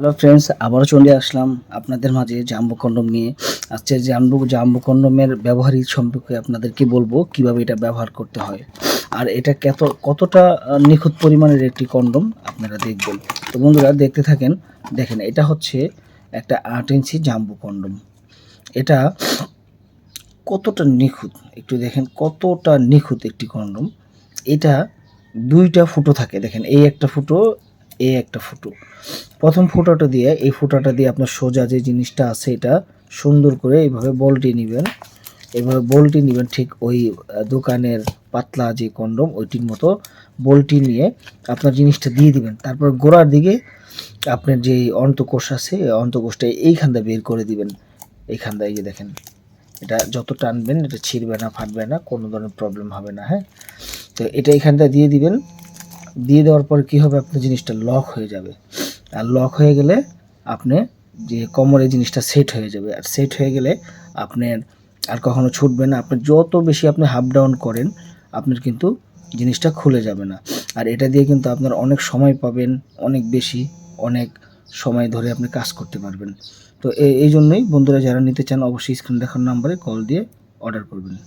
Hello friends আবারও চলে আসলাম আপনাদের মাঝে জাম্বু কন্ডম নিয়ে। আজকে জাম্বু জাম্বু কন্ডমের ব্যবহারিক সম্পর্কে আপনাদেরকে বলব, কীভাবে এটা ব্যবহার করতে হয়। আর এটা কত, কতটা নিখুঁত পরিমাণের একটি কন্ডম আপনারা দেখবেন। তো বন্ধুরা, দেখতে থাকেন, দেখেন, এটা হচ্ছে একটা আট ইঞ্চি জাম্বু কন্ডম এটা কতটা নিখুঁত, একটু দেখেন, কতটা নিখুঁত একটি কন্ডম। এটা দুইটা ফুটো থাকে, দেখেন, এই একটা ফুটো এই একটা ফুটো। প্রথম ফুটাটা দিয়ে, এই ফুটাটা দিয়ে আপনার সোজা যে জিনিসটা আছে এটা সুন্দর করে এইভাবে বলটি নেবেন। এভাবে বলটি নেবেন ঠিক ওই দোকানের পাতলা যে কন্ডম, ওইটির মতো বলটি নিয়ে আপনার জিনিসটা দিয়ে দিবেন। তারপর গোড়ার দিকে আপনার যে অন্তকোষ আছে অন্তকোষটা এইখানটা বের করে দিবেন। এইখানটা এই দেখেন, এটা যত টানবেন, এটা ছিঁড়বে না, ফাটবে না, কোনো ধরনের প্রবলেম হবে না হ্যাঁ? তো এটা এইখানটা দিয়ে দিবেন। দিয়ে দেওয়ার পর কি হবে? আপনার জিনিসটা লক হয়ে যাবে। আর লক হয়ে গেলে আপনি যে কোমরে জিনিসটা সেট হয়ে যাবে। আর সেট হয়ে গেলে আপনার আর কখনো ছুটবে না। আপনি যত বেশি আপনি হাফ ডাউন করেন, আপনার কিন্তু জিনিসটা খুলে যাবে না। আর এটা দিয়ে কিন্তু আপনার অনেক সময় পাবেন, অনেক বেশি, অনেক সময় ধরে আপনি কাজ করতে পারবেন। তো এই জন্যই বন্ধুরা, যারা নিতে চান, অবশ্যই স্ক্রিন দেখার নাম্বারে কল দিয়ে অর্ডার করবেন।